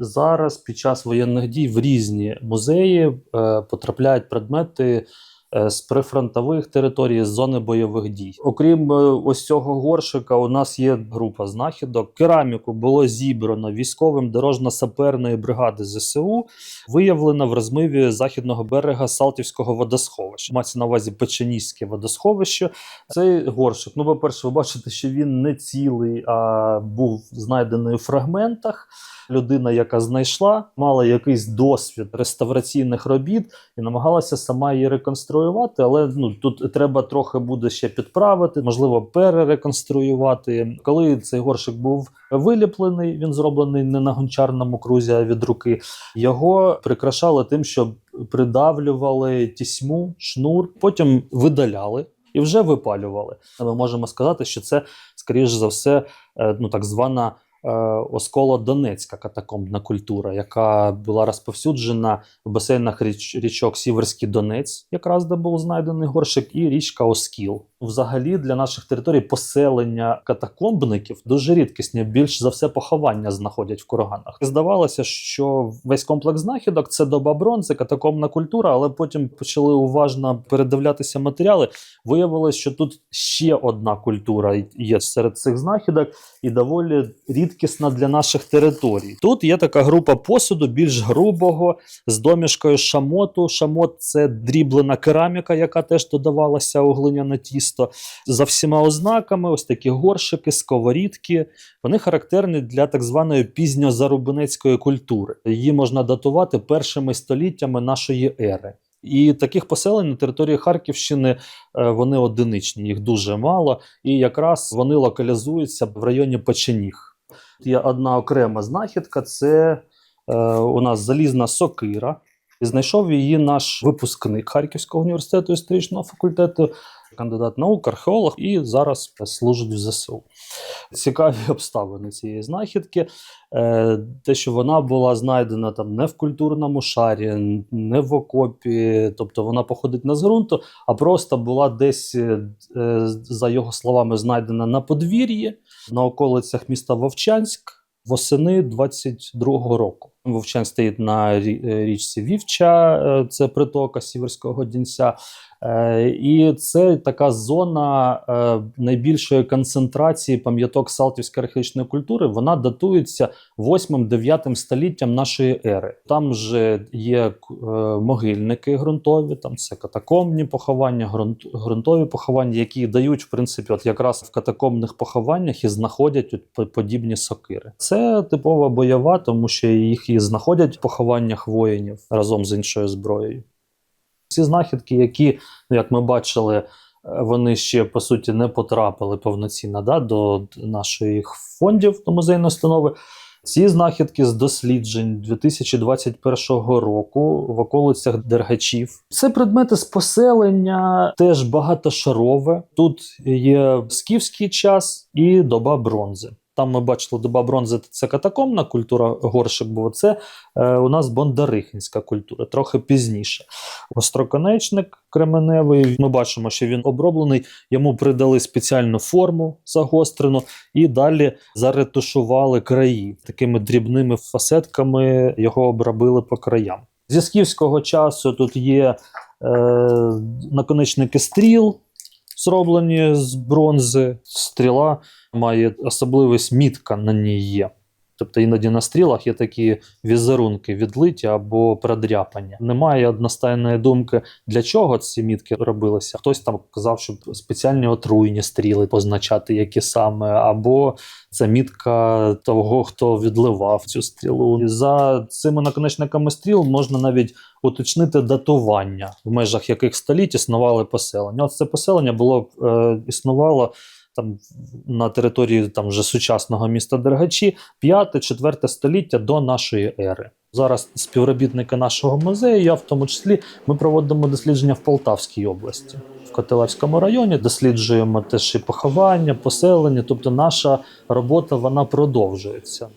зараз під час воєнних дій в різні музеї е, потрапляють предмети з прифронтових територій, з зони бойових дій. Окрім е, ось цього горшика, у нас є група знахідок. Кераміку було зібрано військовим дорожньо-саперної бригади ЗСУ, виявлено в розмиві західного берега Салтівського водосховища. Мається на увазі Печеніське водосховище. Цей горшик, ну, по-перше, ви бачите, що він не цілий, а був знайдений у фрагментах. Людина, яка знайшла, мала якийсь досвід реставраційних робіт і намагалася сама її реконструювати. Але ну тут треба трохи буде ще підправити, можливо, перереконструювати. Коли цей горшик був виліплений, він зроблений не на гончарному крузі, а від руки. Його прикрашали тим, що придавлювали тісьму, шнур, потім видаляли. І вже випалювали. Ми можемо сказати, що це, скоріш за все, е, ну так звана е, осколо-донецька катакомбна культура, яка була розповсюджена в басейнах річ, річок Сіверський Донець, якраз де був знайдений горшик, і річка Оскіл. Взагалі для наших територій поселення катакомбників дуже рідкісні. Більш за все поховання знаходять в курганах. Здавалося, що весь комплекс знахідок це доба бронзи, катакомбна культура, але потім почали уважно передивлятися матеріали. Виявилось, що тут ще одна культура є серед цих знахідок, і доволі рідкісна для наших територій. Тут є така група посуду більш грубого з домішкою шамоту. Шамот це дріблена кераміка, яка теж додавалася у глиняне тісто. За всіма ознаками, ось такі горшики, сковорідки. Вони характерні для так званої пізньозарубинецької культури. Її можна датувати першими століттями нашої ери. І таких поселень на території Харківщини е, вони одиничні, їх дуже мало, і якраз вони локалізуються в районі Печеніг. Є одна окрема знахідка: це е, у нас залізна сокира. І знайшов її наш випускник Харківського університету історичного факультету, кандидат наук, археолог, і зараз служить в ЗСУ. Цікаві обставини цієї знахідки. Е, те, що вона була знайдена там не в культурному шарі, не в окопі, тобто вона походить не з ґрунту, а просто була десь, е, за його словами, знайдена на подвір'ї на околицях міста Вовчанськ восени 22-го року. Вовчанськ стоїть на е, річці Вівча, е, це притока Сіверського Дінця. Е, І це така зона найбільшої концентрації пам'яток Салтівської археологічної культури. Вона датується 8-9 століттям нашої ери. Там же є могильники ґрунтові, там це катакомбні поховання, ґрунт, ґрунтові поховання, які дають, в принципі, от якраз в катакомбних похованнях і знаходять от подібні сокири. Це типова бойова, тому що їх і знаходять в похованнях воїнів разом з іншою зброєю. Ці знахідки, які, ну, як ми бачили, е, вони ще по суті не потрапили повноцінно да, до наших фондів до музейної установи. Ці знахідки з досліджень 2021 року в околицях Дергачів. Це предмети з поселення, теж багатошарове. Тут є скіфський час і доба бронзи. Там ми бачили доба бронзи це катакомна культура, горшик був. Це е, у нас бондарихинська культура, трохи пізніше. Остроконечник кременевий. Ми бачимо, що він оброблений. Йому придали спеціальну форму загострену і далі заретушували краї такими дрібними фасетками. Його обробили по краям. Зі скіфського часу тут є е, наконечники стріл, зроблені з бронзи. Стріла має особливість мітка на ній є. Тобто іноді на стрілах є такі візерунки відлиті або продряпання. Немає одностайної думки, для чого ці мітки робилися. Хтось там казав, щоб спеціальні отруйні стріли позначати, які саме, або це мітка того, хто відливав цю стрілу. За цими наконечниками стріл можна навіть уточнити датування, в межах яких століть існували поселення. От це поселення було е, існувало там на території там вже сучасного міста Дергачі 5-4 століття до нашої ери. Зараз співробітники нашого музею, я в тому числі, ми проводимо дослідження в Полтавській області, в Котелевському районі. Досліджуємо теж і поховання, поселення. Тобто, наша робота вона продовжується.